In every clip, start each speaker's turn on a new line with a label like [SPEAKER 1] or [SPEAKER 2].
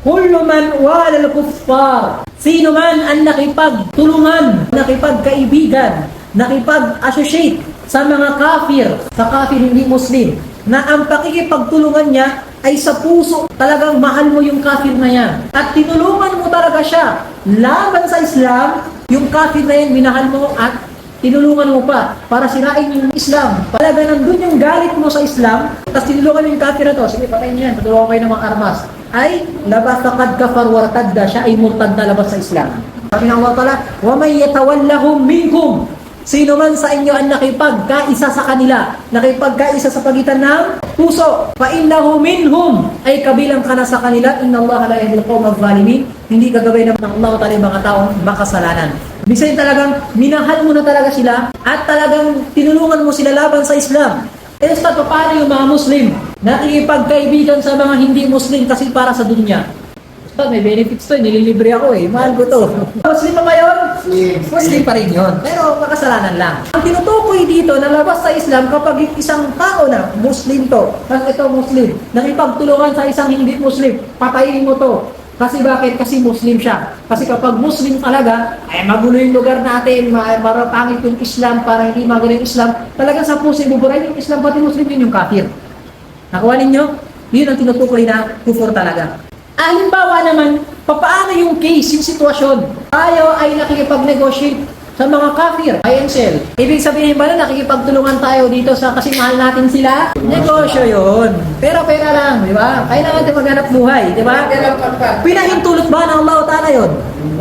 [SPEAKER 1] Kullu man wala al-kuffar. Sino man ang nakipagtulungan, nakipagkaibigan, nakipag-associate sa mga kafir, sa kafir hindi Muslim, na ang pakikipagtulungan niya ay sa puso, talagang mahal mo yung kafir na yan. At tinulungan mo talaga siya laban sa Islam, yung kafir na yan, minahal mo at tinulungan mo pa para sirain yung Islam. Talaga nandun yung galit mo sa Islam, tapos tinulungan mo yung kafir na to, sige patayin niyo yan, tutulungan kayo ng mga armas Ay, labas takad kafar wartadda, siya ay murtad na labas sa Islam. Sabi ng Allah Ta'ala, وَمَنْ يَتَوَلَّهُمْ مِنْكُمْ Sino man sa inyo ang nakipagkaisa sa kanila, nakipagkaisa sa pagitan ng puso, فَإِنَّهُ مِنْهُمْ ay kabilang ka na sa kanila, إِنَّ اللَّهَ لَا يَهْدِي الْقَوْمَ الظَّالِمِينَ Hindi gagawin ng Allah Ta'ala yung mga taong makasalanan. Ibig sabihin talagang minahal mo na talaga sila at talagang tinulungan mo sila laban sa Islam. Eh, sa paano yung mga Muslim? Nakikipagkaibigan sa mga hindi Muslim kasi para sa dunya. Ustad, may benefits to, nililibre ako eh. Mahal ko to. Muslim pa ba yun? Muslim pa rin yun. Pero makasalanan lang. Ang tinutukoy dito na labas sa Islam kapag isang tao na Muslim to, kasi ito Muslim, nakipagtulungan sa isang hindi Muslim, patayin mo to. Kasi bakit? Kasi Muslim siya. Kasi kapag Muslim talaga, ay magulo yung lugar natin, ma- marapangit yung Islam, para hindi magulo yung Islam, talagang sa puso ibuburahin yung Islam, pati Muslim yun yung kafir. Nakuha ninyo? Yun ang tinutukoy na kufur talaga. Halimbawa naman, papaano yung case, yung sitwasyon? Tayo ay nakikipag-negotiate sa mga kafir, sell. Ibig sabihin ba na nakikipagtulungan tayo dito sa kasi mahal natin sila? Negosyo yun. Pero pera lang, di ba? Kailangan natin maghanap buhay, di ba? Pinahintulot ba ng Allah Ta'ala yun?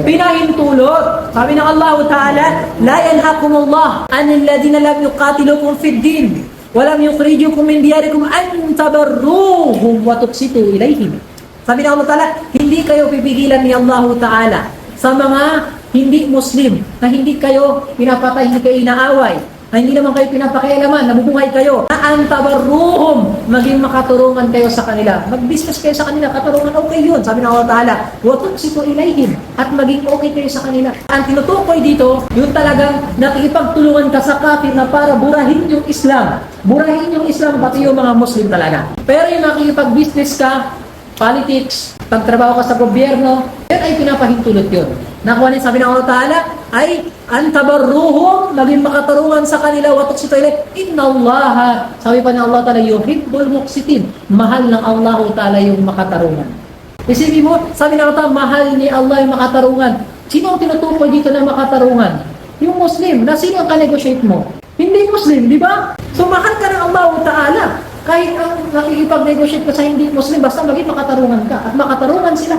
[SPEAKER 1] Pinahintulot. Sabi ng Allah Ta'ala, La yanhakumullah anil ladina lam yuqatilukum fid din. Walam yukhrijukum min diyarikum an tabarruhum wa tuqsitu ilayhim. Sabi ng Allah Ta'ala, hindi kayo pipigilan ni Allah Ta'ala sa mga hindi Muslim na hindi kayo pinapatay, hindi kayo inaaway, na hindi naman kayo pinapakialaman, nabubuhay kayo, na antabarruhum, maging makaturungan kayo sa kanila. Mag-business kayo sa kanila, katurungan, okay yun. Sabi ng Allah Ta'ala, watuksitu ilayhim, at maging okay kayo sa kanila. Ang tinutukoy dito, yung talagang nakikipagtulungan ka sa kafir na para burahin yung Islam. Burahin yung Islam, pati yung mga Muslim talaga. Pero yung nakikipag-business ka, politics, pagtrabaho ka sa gobyerno, yan ay pinapahintulot yun. Nakuha niya sabi ng Allah Ta'ala ay antabarruhum, maging makatarungan sa kanila, watok si toilet, inna Allah, sabi pa ng Allah Ta'ala, yuhibbul muqsitin, mahal ng Allah Ta'ala yung makatarungan. Isipin mo, sabi Allah Ta'ala, mahal ni Allah yung makatarungan. Sino ang tinutukoy dito na makatarungan? Yung Muslim, na sino ang ka-negotiate mo? Hindi Muslim, di ba? So mahal ka ng Allah Ta'ala kahit ang nakikipag-negotiate ka sa hindi Muslim, basta maging makatarungan ka at makatarungan sila.